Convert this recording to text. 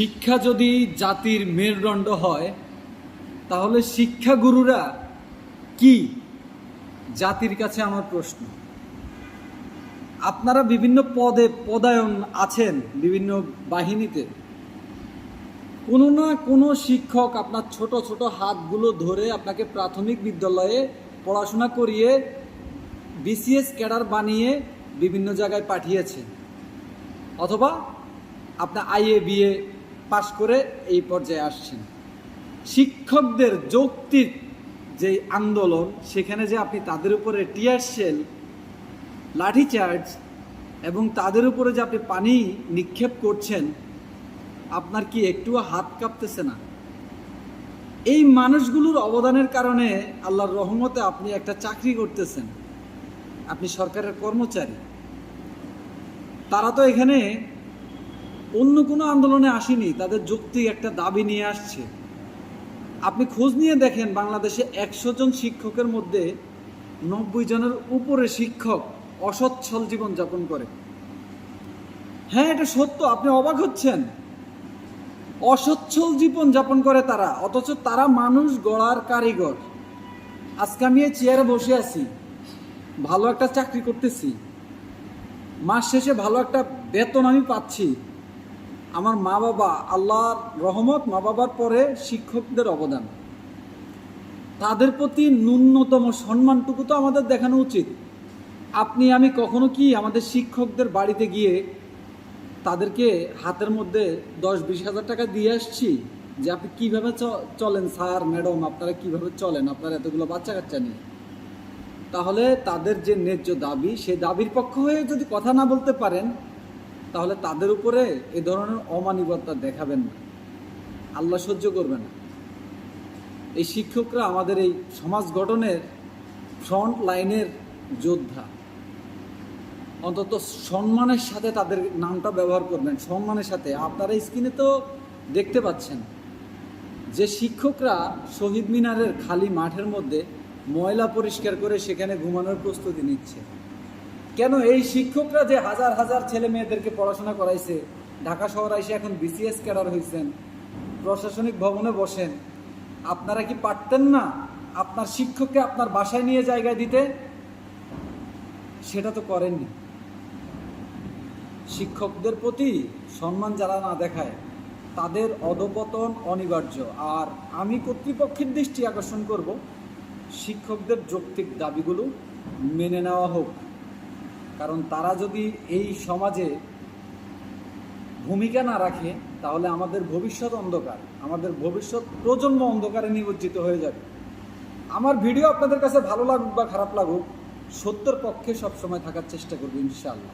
শিক্ষা যদি জাতির মেরুদণ্ড হয়, তাহলে শিক্ষাগুরুরা কি? জাতির কাছে আমার প্রশ্ন। আপনারা বিভিন্ন পদে পদায়ন আছেন বিভিন্ন বাহিনীতে। কোনো না কোনো শিক্ষক আপনার ছোট ছোট হাতগুলো ধরে আপনাকে প্রাথমিক বিদ্যালয়ে পড়াশোনা করিয়ে বিসিএস ক্যাডার বানিয়ে বিভিন্ন জায়গায় পাঠিয়েছে। অথবা আপনার আইএ, বিএ পাশ করে এই পর্যায়ে আসছেন। শিক্ষকদের যৌক্তিক যে আন্দোলন, সেখানে যে আপনি তাদের উপরে টিয়ার শেল লাঠিচার্জ এবং তাদের উপরে যে আপনি পানি নিক্ষেপ করছেন, আপনার কি একটুও হাত কাঁপতেছে না? এই মানুষগুলোর অবদানের কারণে আল্লাহর রহমতে আপনি একটা চাকরি করতেছেন। আপনি সরকারের কর্মচারী। তারা তো এখানে অন্য কোনো আন্দোলনে আসেনি, তাদের যুক্তি একটা দাবি নিয়ে আসছে। আপনি খোঁজ নিয়ে দেখেন বাংলাদেশে একশো জন শিক্ষকের মধ্যে নব্বই জনের উপরে শিক্ষক অসচ্ছল জীবন যাপন করে। হ্যাঁ এটা সত্য, আপনি অবাক হচ্ছেন। অসচ্ছল জীবন যাপন করে তারা, অথচ তারা মানুষ গড়ার কারিগর। আজকে আমি এই চেয়ারে বসে আছি, ভালো একটা চাকরি করতেছি। মাস শেষে ভালো একটা বেতন আমি পাচ্ছি। আমার মা বাবা আল্লাহর রহমত মা বাবার পরে শিক্ষকদের অবদান। তাদের প্রতি ন্যূনতম সম্মানটুকু তো আমাদের দেখানো উচিত। আপনি, আমি কখনো কি আমাদের শিক্ষকদের বাড়িতে গিয়ে তাদেরকে হাতের মধ্যে দশ বিশ হাজার টাকা দিয়ে আসছি যে আপনি কীভাবে চলেন স্যার, ম্যাডাম, আপনারা কীভাবে চলেন? আপনারা এতগুলো বাচ্চা কাচ্চা নিয়ে। তাহলে তাদের যে ন্যায্য দাবি, সে দাবির পক্ষ হয়ে যদি কথা না বলতে পারেন তাহলে তাদের উপরে এ ধরনের অমানবতা দেখাবেন না। আল্লাহ সহ্য করবে না। এই শিক্ষকরা আমাদের এই সমাজ গঠনের ফ্রন্ট লাইনের যোদ্ধা। অন্তত সম্মানের সাথে তাদের নামটা ব্যবহার করবেন। সম্মানের সাথে। আপনারা স্ক্রিনে তো দেখতে পাচ্ছেন। যে শিক্ষকরা শহীদ মিনারের খালি মাঠের মধ্যে ময়লা পরিষ্কার করে সেখানে ঘুমানোর প্রস্তুতি নিচ্ছে। কেন এই শিক্ষকরা যে হাজার হাজার ছেলে মেয়েদেরকে পড়াশোনা করাইছে? ঢাকা শহর এসে এখন বিসিএস ক্যাডার হয়েছেন প্রশাসনিক ভবনে বসেন। আপনারা কি পারতেন না আপনার শিক্ষককে আপনার বাসায় নিয়ে জায়গায় দিতে? সেটা তো করেননি। শিক্ষকদের প্রতি সম্মান যারা না দেখায়, তাদের অধপতন অনিবার্য। আর আমি কর্তৃপক্ষের দৃষ্টি আকর্ষণ করব, শিক্ষকদের যৌক্তিক দাবিগুলো মেনে নেওয়া হোক। কারণ তারা যদি এই সমাজে ভূমিকা না রাখে, তাহলে আমাদের ভবিষ্যৎ অন্ধকার। আমাদের ভবিষ্যৎ প্রজন্ম অন্ধকারে নিমজ্জিত হয়ে যাবে। আমার ভিডিও আপনাদের কাছে ভালো লাগুক বা খারাপ লাগুক, সত্যর পক্ষে সবসময় থাকার চেষ্টা করব ইনশাআল্লাহ।